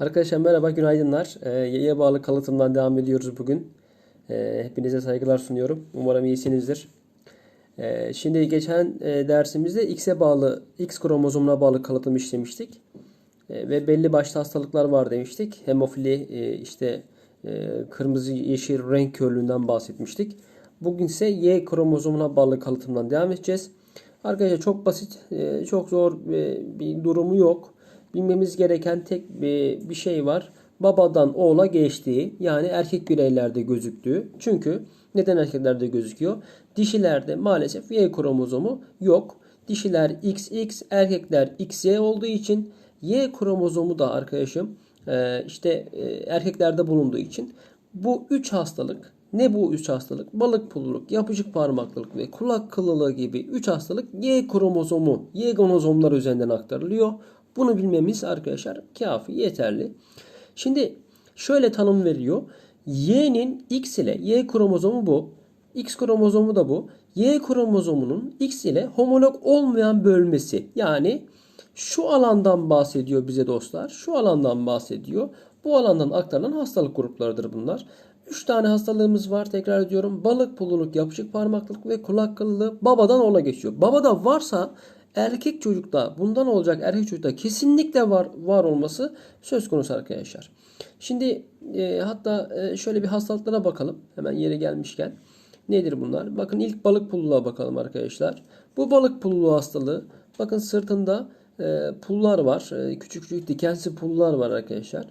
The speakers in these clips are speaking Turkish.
Arkadaşlar merhaba, günaydınlar. Ee, Yaya bağlı kalıtımdan devam ediyoruz bugün. Ee, hepinize saygılar sunuyorum. Umarım iyisinizdir. Ee, şimdi geçen e, dersimizde X'e bağlı, X kromozomuna bağlı kalıtım işlemiştik. Ee, ve belli başlı hastalıklar var demiştik. Hemofili, e, işte e, kırmızı yeşil renk körlüğünden bahsetmiştik. Bugün ise Y kromozomuna bağlı kalıtımdan devam edeceğiz. Arkadaşlar çok basit, çok zor bir durumu yok. Bilmemiz gereken tek bir, bir şey var. Babadan oğula geçtiği yani erkek bireylerde gözüktüğü. Çünkü neden erkeklerde gözüküyor? Dişilerde maalesef Y kromozomu yok. Dişiler XX, erkekler XY olduğu için Y kromozomu da arkadaşım e, işte e, erkeklerde bulunduğu için bu üç hastalık ne bu üç hastalık? Balık pulluluk, yapışık parmaklılık ve kulak kılılığı gibi üç hastalık Y kromozomu, Y gonozomlar üzerinden aktarılıyor. Bunu bilmemiz arkadaşlar kafi, yeterli. Şimdi şöyle tanım veriyor. Y'nin X ile Y kromozomu bu. X kromozomu da bu. Y kromozomunun X ile homolog olmayan bölmesi. Yani şu alandan bahsediyor bize dostlar. Şu alandan bahsediyor. Bu alandan aktarılan hastalık gruplarıdır bunlar. 3 tane hastalığımız var tekrar ediyorum. Balık pulluluk, yapışık parmaklılık ve kulak kılılığı babadan oğula geçiyor. Babada varsa erkek çocukta bundan olacak erkek çocukta kesinlikle var var olması söz konusu arkadaşlar. Şimdi e, hatta e, şöyle bir hastalıklara bakalım hemen yere gelmişken. Nedir bunlar? Bakın ilk balık pulluluğa bakalım arkadaşlar. Bu balık pulluluğu hastalığı bakın sırtında e, pullar var. E, küçük küçük dikensi pullar var arkadaşlar.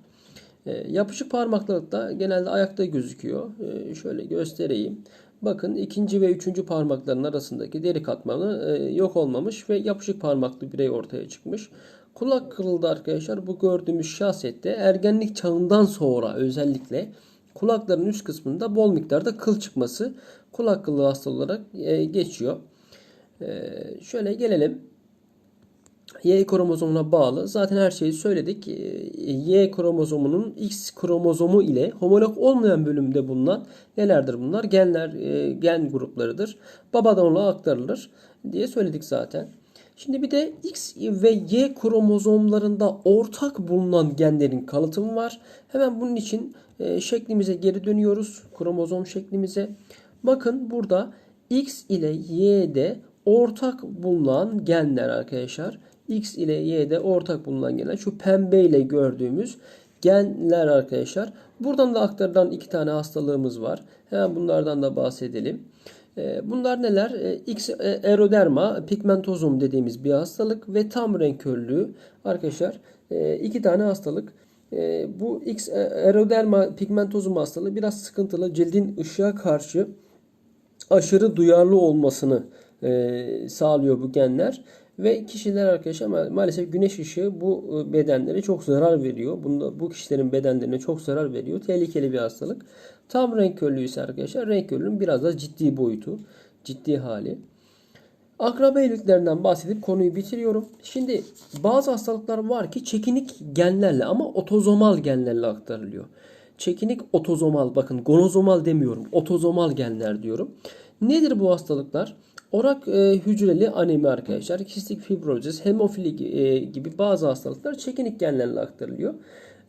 E, yapışık parmaklıkta genelde ayakta gözüküyor. E, şöyle göstereyim. Bakın ikinci ve üçüncü parmakların arasındaki deri katmanı e, yok olmamış ve yapışık parmaklı birey ortaya çıkmış. Kulak kırıldı arkadaşlar. Bu gördüğümüz şahsiyette ergenlik çağından sonra özellikle kulakların üst kısmında bol miktarda kıl çıkması kulak kıllığı hastalığı olarak e, geçiyor. E, şöyle gelelim. Y kromozomuna bağlı. Zaten her şeyi söyledik. E, Y kromozomunun X kromozomu ile homolog olmayan bölümde bulunan nelerdir bunlar? Genler, e, gen gruplarıdır. Babadan oğula aktarılır diye söyledik zaten. Şimdi bir de X ve Y kromozomlarında ortak bulunan genlerin kalıtımı var. Hemen bunun için e, şeklimize geri dönüyoruz. Kromozom şeklimize. Bakın burada X ile Y'de ortak bulunan genler arkadaşlar. X ile Y'de ortak bulunan genler. Şu pembeyle gördüğümüz genler arkadaşlar. Buradan da aktarılan iki tane hastalığımız var. Hemen bunlardan da bahsedelim. Bunlar neler? X eroderma pigmentozum dediğimiz bir hastalık ve tam renk körlüğü arkadaşlar iki tane hastalık. Bu X eroderma pigmentozum hastalığı biraz sıkıntılı. Cildin ışığa karşı aşırı duyarlı olmasını sağlıyor bu genler. Ve kişiler arkadaşlar maalesef güneş ışığı bu bedenlere çok zarar veriyor. Bunda, bu kişilerin bedenlerine çok zarar veriyor. Tehlikeli bir hastalık. Tam renk körlüğü ise arkadaşlar renk körlüğünün biraz da ciddi boyutu, ciddi hali. Akraba evliliklerinden bahsedip konuyu bitiriyorum. Şimdi bazı hastalıklar var ki çekinik genlerle ama otozomal genlerle aktarılıyor. Çekinik otozomal bakın gonozomal demiyorum. Otozomal genler diyorum. Nedir bu hastalıklar? Orak e, hücreli anemi arkadaşlar, kistik fibrozis, hemofili e, gibi bazı hastalıklar çekinik genlerle aktarılıyor.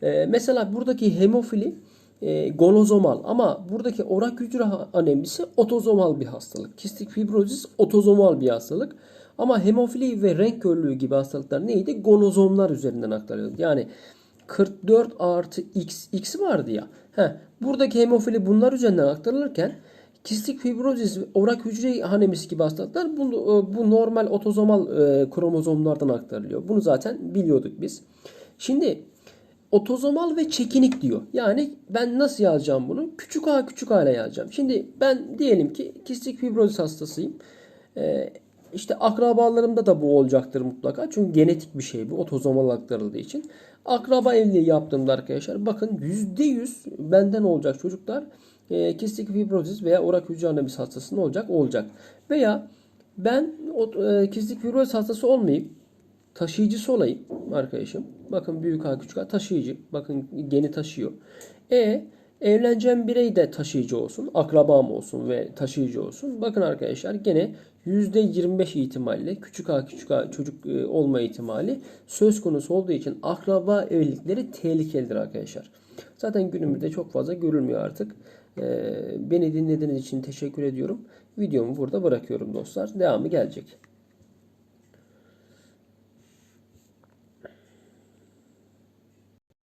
E, mesela buradaki hemofili e, gonozomal ama buradaki orak hücre anemisi otozomal bir hastalık. Kistik fibrozis otozomal bir hastalık. Ama hemofili ve renk körlüğü gibi hastalıklar neydi? Gonozomlar üzerinden aktarılıyor. Yani 44 artı x, x vardı ya. Heh, buradaki hemofili bunlar üzerinden aktarılırken Kistik fibrozis, orak hücre anemisi gibi hastalıklar bu, bu normal otozomal e, kromozomlardan aktarılıyor. Bunu zaten biliyorduk biz. Şimdi otozomal ve çekinik diyor. Yani ben nasıl yazacağım bunu? Küçük a küçük a ile yazacağım. Şimdi ben diyelim ki kistik fibrozis hastasıyım. Ee, işte akrabalarımda da bu olacaktır mutlaka. Çünkü genetik bir şey bu. Otozomal aktarıldığı için. Akraba evliliği yaptığımda arkadaşlar bakın %100 benden olacak çocuklar e, kistik fibrozis veya orak hücre anemisi hastası olacak? Olacak. Veya ben e, kistik fibrozis hastası olmayayım. Taşıyıcısı olayım arkadaşım. Bakın büyük A küçük A taşıyıcı. Bakın geni taşıyor. E evleneceğim birey de taşıyıcı olsun. Akrabam olsun ve taşıyıcı olsun. Bakın arkadaşlar gene %25 ihtimalle küçük a küçük a çocuk e, olma ihtimali söz konusu olduğu için akraba evlilikleri tehlikelidir arkadaşlar. Zaten günümüzde çok fazla görülmüyor artık. Ee, beni dinlediğiniz için teşekkür ediyorum. Videomu burada bırakıyorum dostlar. Devamı gelecek.